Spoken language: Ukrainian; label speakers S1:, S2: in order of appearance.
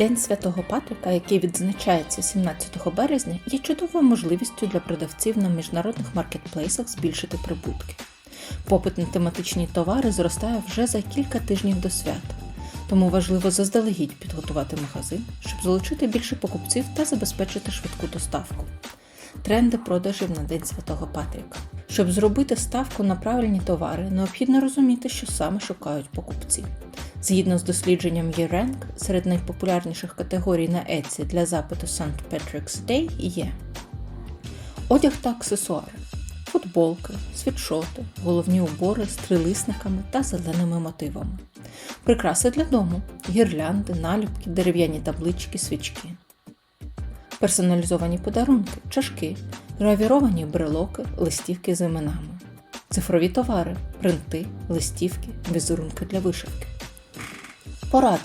S1: День Святого Патрика, який відзначається 17 березня, є чудовою можливістю для продавців на міжнародних маркетплейсах збільшити прибутки. Попит на тематичні товари зростає вже за кілька тижнів до свята, тому важливо заздалегідь підготувати магазин, щоб залучити більше покупців та забезпечити швидку доставку. Тренди продажів на День Святого Патріка. Щоб зробити ставку на правильні товари, необхідно розуміти, що саме шукають покупці. Згідно з дослідженням Yerank, серед найпопулярніших категорій на Etsy для запиту St. Patrick's Day є одяг та аксесуари, футболки, світшоти, головні убори з трилисниками та зеленими мотивами, прикраси для дому, гірлянди, наліпки, дерев'яні таблички, свічки, персоналізовані подарунки, чашки, гравіровані брелоки, листівки з іменами, цифрові товари, принти, листівки, візерунки для вишивки. Порада.